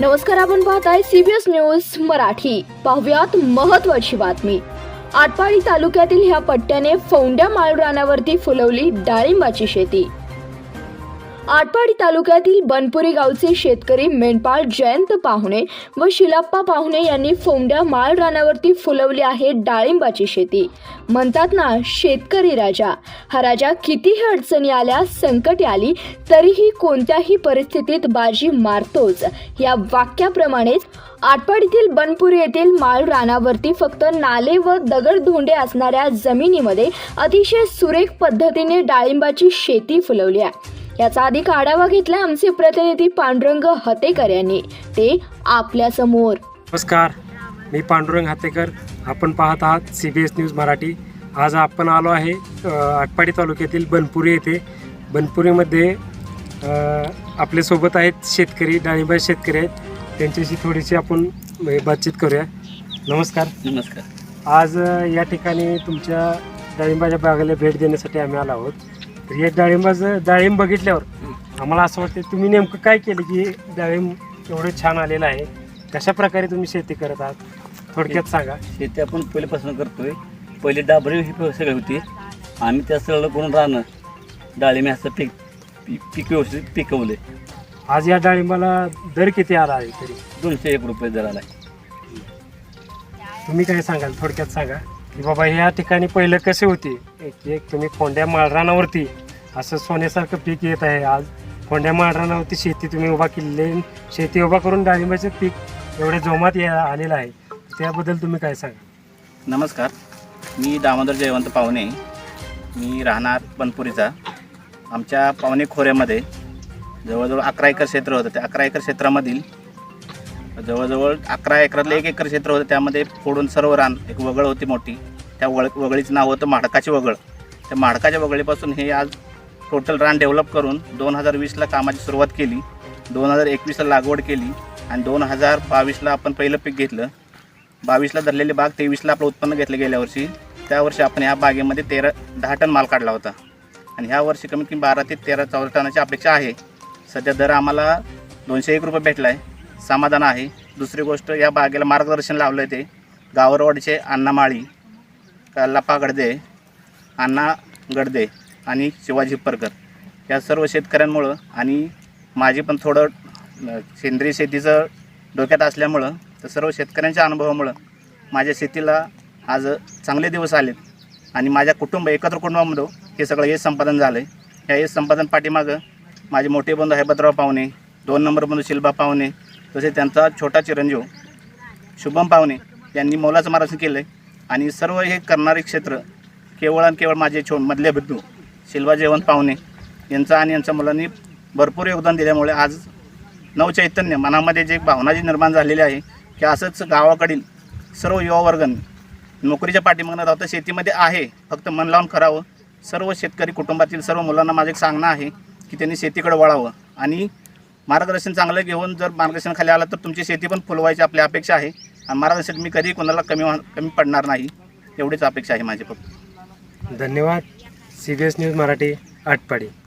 नमस्कार आपण पाहताय सीबीएस न्यूज मराठी. पाहुयात महत्वाची बातमी. आटपाडी तालुक्यातील ह्या पट्ट्याने फौंड्या माळ रानावरती फुलवली डाळिंबाची शेती. आटपाडी तालुक्यातील बनपुरी गावचे शेतकरी मेंढपाळ जयंत पाहुणे व शिलाप्पा पाहुणे यांनी फोंड्या माळ रानावरती फुलवली आहे डाळिंबाची शेती. म्हणतात ना शेतकरी राजा. हा राजा कितीही अडचणी आल्या संकटे आली तरीही कोणत्याही परिस्थितीत बाजी मारतोच. या वाक्याप्रमाणेच आटपाडीतील बनपुरी येथील माळ रानावरती फक्त नाले व दगडधोंडे असणाऱ्या जमिनीमध्ये अतिशय सुरेख पद्धतीने डाळिंबाची शेती फुलवली आहे. याचा अधिक आढावा घेतला आमचे प्रतिनिधी पांडुरंग हतेकर यांनी. ते आपल्यासमोर. नमस्कार. मी पांडुरंग हातेकर. आपण पाहत आहात C B S news Marathi. आज आपण आलो आहे अ, आटपाडी तालुक्यातील बनपुरी येथे. बनपुरीमध्ये अ, आपल्यासोबत आहेत शेतकरी डाळिंबा शेतकरी आहेत. त्यांच्याशी थोडीशी आपण अ, बातचीत करूया. नमस्कार. नमस्कार. आज या ठिकाणी तुमच्या डाळिंबाच्या बागेला भेट देण्यासाठी आम्ही आलो आहोत. तर हे डाळिंबाचं डाळिंब बघितल्यावर आम्हाला असं वाटतं तुम्ही नेमकं काय केलं की हे डाळिंब एवढं छान आलेलं आहे? कशा प्रकारे तुम्ही शेती करत आहात? थोडक्यात सांगा. शेती आपण पहिल्यापासून करतोय. पहिले डाबरी ही सगळे होती. आम्ही त्या सरळ करून राहणं. डाळिंब असं पीक पीक पीक व्यवस्थित पिकवले आज या डाळिंबाला दर किती आला आहे तरी? दोनशे एक रुपये दर आला तुम्ही काय सांगाल? थोडक्यात सांगा. की बाबा ह्या ठिकाणी पहिलं कसे होते? एक एक तुम्ही फोंड्या माळरानावरती असं सोन्यासारखं पीक येत आहे. आज फोंड्या माळरानावरती शेती तुम्ही उभा केलेली शेती उभा करून डाळिंबाचं पीक एवढ्या जोमात या आलेलं आहे. त्याबद्दल तुम्ही काय सांगा? नमस्कार. मी दामोदर जयवंत पाहुणे. मी राहणार बनपुरीचा. आमच्या पावणे खोऱ्यामध्ये जवळजवळ अकरा एकर क्षेत्र होतं. त्या अकरा एकर क्षेत्रामधील जवळजवळ अकरा एकरातलं एक एकर क्षेत्र होतं. त्यामध्ये फोडून सर्व रान एक वगळ होती मोठी. त्या वळ वगळीचं नाव होतं माडकाचे वगळ. त्या माडकाच्या वगळीपासून हे आज टोटल रान डेव्हलप करून दोन हजार वीसला कामाची सुरुवात केली दोन हजार एकवीसला लागवड केली आणि दोन हजार बावीसला आपण पहिलं पीक घेतलं. बावीसला धरलेली बाग तेवीसला आपलं उत्पन्न घेतलं गेल्या वर्षी. त्या वर्षी आपण ह्या बागेमध्ये तेरा दहा टन माल काढला होता. आणि ह्या वर्षी कमीत कमी बारा ते तेरा चौदा टनाची अपेक्षा आहे. सध्या दर आम्हाला दोनशे एक रुपये भेटला आहे समाधान आहे. दुसरी गोष्ट या बागेला मार्गदर्शन लावलं आहे ते. गावरवाडीचे अण्णामाळी माळी लप्पा गडदे अण्णा गडदे आणि शिवाजी परकर. या सर्व शेतकऱ्यांमुळं आणि माझी पण थोडं सेंद्रिय शेतीचं डोक्यात असल्यामुळं तर सर्व शेतकऱ्यांच्या अनुभवामुळं माझ्या शेतीला आज चांगले दिवस आलेत आणि माझ्या कुटुंब एकत्र कुटुंबामध्ये हे सगळं यश संपादन झालं आहे ह्या यश संपादन पाठीमागं माझे मोठे बंधू हैबतराव पाहुणे दोन नंबर बंधू शिल्बा पाहुणे तसेच त्यांचा छोटा चिरंजीव शुभम पाहुणे यांनी मोलाचं मार्गदर्शन केलं आहे आणि सर्व हे करणारे क्षेत्र केवळ आणि केवळ माझे छो मधले बंधू शिल्वा जेवण पाहुणे यांचा आणि यांच्या मुलांनी भरपूर योगदान दिल्यामुळे आज नवचैतन्य मनामध्ये जे भावना जी निर्माण झालेली आहे की असंच गावाकडील सर्व युवा नोकरीच्या पाठीमागणं राहतं शेतीमध्ये आहे फक्त मन लावून करावं. सर्व शेतकरी कुटुंबातील सर्व मुलांना माझं एक सांगणं आहे की त्यांनी शेतीकडे वळावं. आणि मार्गदर्शन चांगलं घेऊन जर मार्गदर्शन खाली आलं तर तुमची शेती पण फुलवायची आपली अपेक्षा आहे. आणि मार्गदर्शन मी कधी कोणाला कमी कमी पडणार नाही. एवढीच अपेक्षा आहे माझी फक्त धन्यवाद. C B S news Marathi Atpadi.